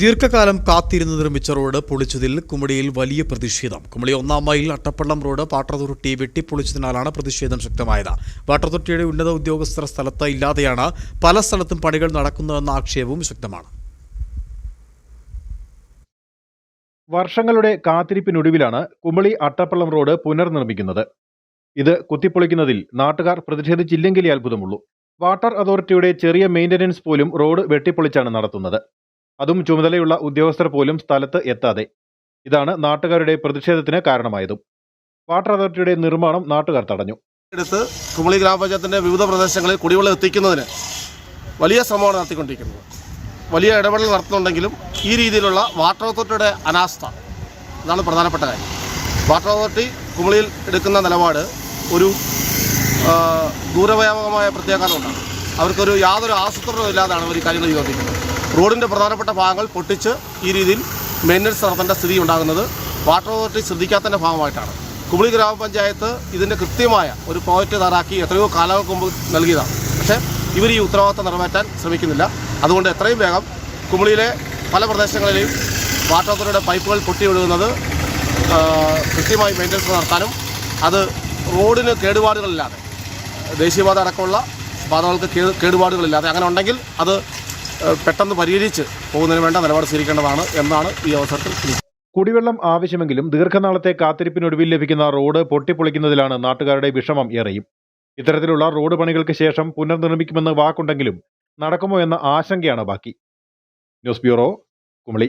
ദീർഘകാലം കാത്തിരുന്ന് നിർമ്മിച്ച റോഡ് പൊളിച്ചതിൽ കുമളിയിൽ വലിയ പ്രതിഷേധം. കുമളി ഒന്നാം മൈൽ അട്ടപ്പള്ളം റോഡ് പാട്ടതുരുട്ടി വെട്ടിപ്പൊളിച്ചതിനാലാണ് പ്രതിഷേധം ശക്തമായത്. പാട്ടതുരുട്ടിയുടെ ഉന്നത ഉദ്യോഗസ്ഥർ സ്ഥലത്ത് ഇല്ലാതെയാണ് പല സ്ഥലത്തും പണികൾ നടക്കുന്നതെന്ന ആക്ഷേപവും ശക്തമാണ്. വർഷങ്ങളുടെ കാത്തിരിപ്പിനൊടുവിലാണ് കുമളി അട്ടപ്പള്ളം റോഡ് പുനർനിർമ്മിക്കുന്നത്. ഇത് കുത്തിപ്പൊളിക്കുന്നതിൽ നാട്ടുകാർ പ്രതിഷേധിച്ചില്ലെങ്കിലേ അത്ഭുതമുള്ളൂ. വാട്ടർ അതോറിറ്റിയുടെ ചെറിയ മെയിന്റനൻസ് പോലും റോഡ് വെട്ടിപ്പൊളിച്ചാണ് നടത്തുന്നത്. അതും ചുമതലയുള്ള ഉദ്യോഗസ്ഥർ പോലും സ്ഥലത്ത് എത്താതെ. ഇതാണ് നാട്ടുകാരുടെ പ്രതിഷേധത്തിന് കാരണമായതും. വാട്ടർ അതോറിറ്റിയുടെ നിർമ്മാണം നാട്ടുകാർ തടഞ്ഞു. എടുത്ത് കുമളി ഗ്രാമപഞ്ചായത്തിന്റെ വിവിധ പ്രദേശങ്ങളിൽ കുടിവെള്ളം എത്തിക്കുന്നതിന് വലിയ ശ്രമമാണ് നടത്തിക്കൊണ്ടിരിക്കുന്നത്. വലിയ ഇടപെടൽ നടത്തുന്നുണ്ടെങ്കിലും ഈ രീതിയിലുള്ള വാട്ടർ അതോറിറ്റിയുടെ അനാസ്ഥ ഇതാണ് പ്രധാനപ്പെട്ട കാര്യം. വാട്ടർ അതോറിറ്റി കുമളിയിൽ എടുക്കുന്ന നിലപാട് ഒരു ദൂരവ്യാപകമായ പ്രത്യാഘാതമുണ്ടാണ് അവർക്കൊരു യാതൊരു ആസൂത്രണവും ഇല്ലാതാണ് അവർ കാര്യങ്ങൾ ചെയ്തുകൊണ്ടിരിക്കുന്നത് റോഡിന്റെ പ്രധാനപ്പെട്ട ഭാഗങ്ങൾ പൊട്ടിച്ച് ഈ രീതിയിൽ മെയിന്റനൻസ് നടത്തേണ്ട സ്ഥിതി ഉണ്ടാകുന്നത് വാട്ടർ അതോറിറ്റി ശ്രദ്ധിക്കാത്തതിന്റെ ഭാഗമായിട്ടാണ്. കുമളി ഗ്രാമപഞ്ചായത്ത് ഇതിന്റെ കൃത്യമായ ഒരു പ്രോജക്റ്റ് തയ്യാറാക്കി എത്രയോ കാലങ്ങൾക്ക് മുമ്പ് നൽകിയതാണ്. പക്ഷേ ഇവർ ഈ ഉത്തരവാദിത്തം നിറവേറ്റാൻ ശ്രമിക്കുന്നില്ല. അതുകൊണ്ട് എത്രയും വേഗം കുമളിയിലെ പല പ്രദേശങ്ങളിലെയും വാട്ടർ അതോറിറ്റിയുടെ പൈപ്പുകൾ പൊട്ടി ഒഴുകുന്നത് ആ, കൃത്യമായി മെയിന്റനൻസ് നടത്താനും അത് റോഡിന് കേടുപാടുകളില്ലാതെ ദേശീയപാത അടക്കമുള്ള പാതകൾക്ക് കേട് കേടുപാടുകളില്ലാതെ അങ്ങനെ ഉണ്ടെങ്കിൽ അത് പെട്ടെന്ന് പരിഹരിച്ച് പോകുന്നതിന് വേണ്ട നിലപാട് സ്വീകരിക്കേണ്ടതാണ് എന്നാണ് ഈ അവസരത്തിൽ കുടിവെള്ളം ആവശ്യമെങ്കിലും ദീർഘനാളത്തെ കാത്തിരിപ്പിനൊടുവിൽ ലഭിക്കുന്ന റോഡ് പൊട്ടിപ്പൊളിക്കുന്നതിലാണ് നാട്ടുകാരുടെ വിഷമം ഏറെയും. ഇത്തരത്തിലുള്ള റോഡ് പണികൾക്ക് ശേഷം പുനർനിർമ്മിക്കുമെന്ന് വാക്കുണ്ടെങ്കിലും നടക്കുമോ എന്ന ആശങ്കയാണ് ബാക്കി. News bureau Kumily.